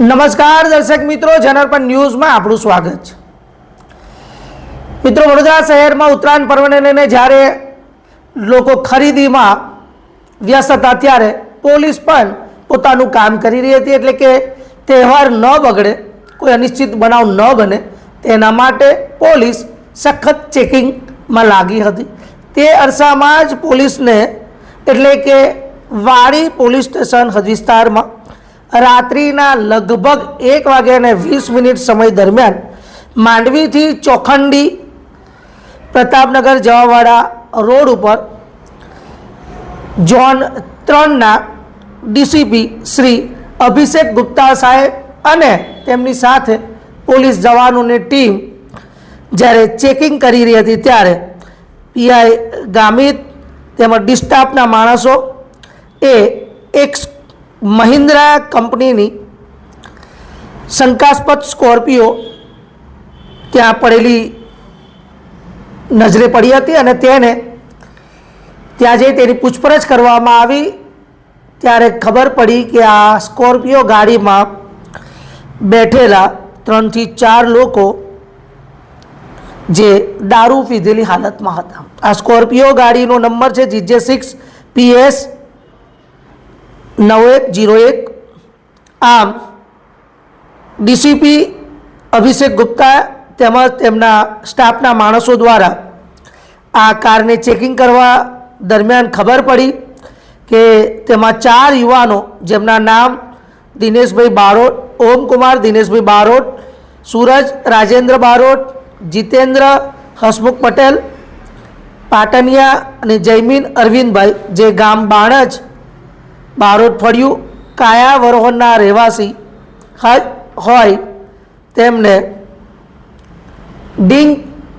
નમસ્કાર દર્શક મિત્રો જનરપણ ન્યૂઝમાં આપણું સ્વાગત છે. મિત્રો, વડોદરા શહેરમાં ઉત્તરાયણ પર્વને લઈને જ્યારે લોકો ખરીદીમાં વ્યસ્ત હતા, ત્યારે પોલીસ પણ પોતાનું કામ કરી રહી હતી. એટલે કે તહેવાર ન બગડે, કોઈ અનિશ્ચિત બનાવ ન બને, તેના માટે પોલીસ સખત ચેકિંગમાં લાગી હતી. તે અરસામાં જ પોલીસને એટલે કે વાડી પોલીસ સ્ટેશન હદ વિસ્તારમાં રાત્રિના લગભગ એક વાગ્યાને વીસ મિનિટ સમય દરમિયાન માંડવીથી ચોખંડી પ્રતાપનગર જવાવાળા રોડ ઉપર જોન ત્રણના ડીસીપી શ્રી અભિષેક ગુપ્તા સાહેબ અને તેમની સાથે પોલીસ જવાનોની ટીમ જ્યારે ચેકિંગ કરી રહી હતી ત્યારે પીઆઈ ગામિત તેમજ ડિસ્ટાફના માણસો એ એક મહિન્દ્રા કંપનીની શંકાસ્પદ સ્કોર્પિયો ત્યાં પડેલી નજરે પડી હતી અને તેને ત્યાં જઈ તેની પૂછપરછ કરવામાં આવી. ત્યારે ખબર પડી કે આ સ્કોર્પિયો ગાડીમાં બેઠેલા ત્રણથી ચાર લોકો જે દારૂ પીધેલી હાલતમાં હતા. આ સ્કોર્પિયો ગાડીનો નંબર છે જીજે સિક્સ પીએસ નવ એક જીરો એક આમ ડીસીપી અભિષેક ગુપ્તા તેમજ તેમના સ્ટાફના માણસો દ્વારા આ કારને ચેકિંગ કરવા દરમિયાન ખબર પડી કે તેમાં ચાર યુવાનો જેમના નામ દિનેશભાઈ બારોટ, ઓમકુમાર દિનેશભાઈ બારોટ, સૂરજ રાજેન્દ્ર બારોટ, જીતેન્દ્ર હસમુખ પટેલ, પાટનિયા અને જયમીન અરવિંદભાઈ, જે ગામ બાણજ બારોટ ફળિયું કાયા વરોહરના રહેવાસી હોય તેમને ડિંગ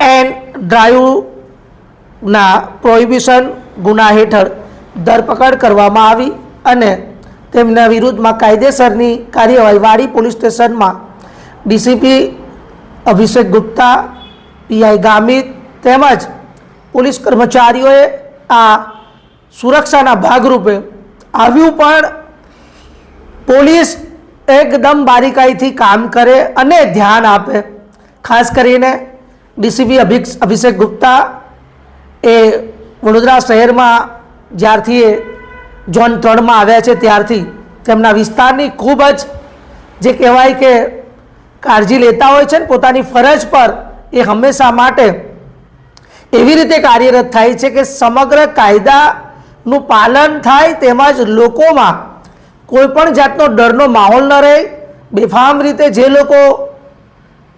એન્ડ ડ્રાઈવના પ્રોહિબિશન ગુના હેઠળ ધરપકડ કરવામાં આવી અને તેમના વિરુદ્ધમાં કાયદેસરની કાર્યવાહી વાડી પોલીસ સ્ટેશનમાં ડીસીપી અભિષેક ગુપ્તા, પીઆઈ ગામિત તેમજ પોલીસ કર્મચારીઓએ આ સુરક્ષાના ભાગરૂપે આવ્યું પણ પોલીસ એકદમ બારીકાઈથી કામ કરે અને ધ્યાન આપે. ખાસ કરીને ડીસીપી અભિષ અભિષેક ગુપ્તા એ વડોદરા શહેરમાં જ્યારથી એ ઝોન ત્રણમાં આવ્યા છે ત્યારથી તેમના વિસ્તારની ખૂબ જ જે કહેવાય કે કાળજી લેતા હોય છે ને પોતાની ફરજ પર એ હંમેશા માટે એવી રીતે કાર્યરત થાય છે કે સમગ્ર કાયદાનું પાલન થાય તેમજ લોકોમાં કોઈપણ જાતનો ડરનો માહોલ ન રહે. બેફામ રીતે જે લોકો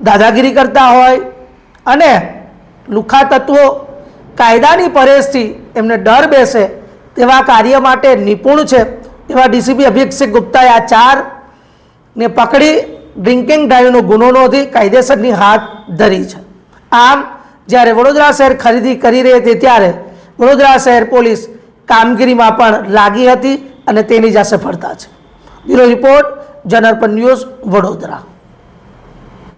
દાદાગીરી કરતા હોય અને લુખા તત્વો કાયદાની પરેશથી એમને ડર બેસે તેવા કાર્ય માટે નિપુણ છે. એવા ડીસીપી અભિષેક ગુપ્તાએ આ ચાર ને પકડી ડ્રિંકિંગ ડ્રાઈવનો ગુનો નોંધી કાયદેસરની હાથ ધરી છે. આમ જ્યારે વડોદરા શહેર ખરીદી કરી રહી હતી ત્યારે વડોદરા શહેર પોલીસ કામગીરીમાં પણ લાગી હતી અને તેની જ આ સફળતા છે. બ્યુરો રિપોર્ટ જનરપન ન્યૂઝ, વડોદરા.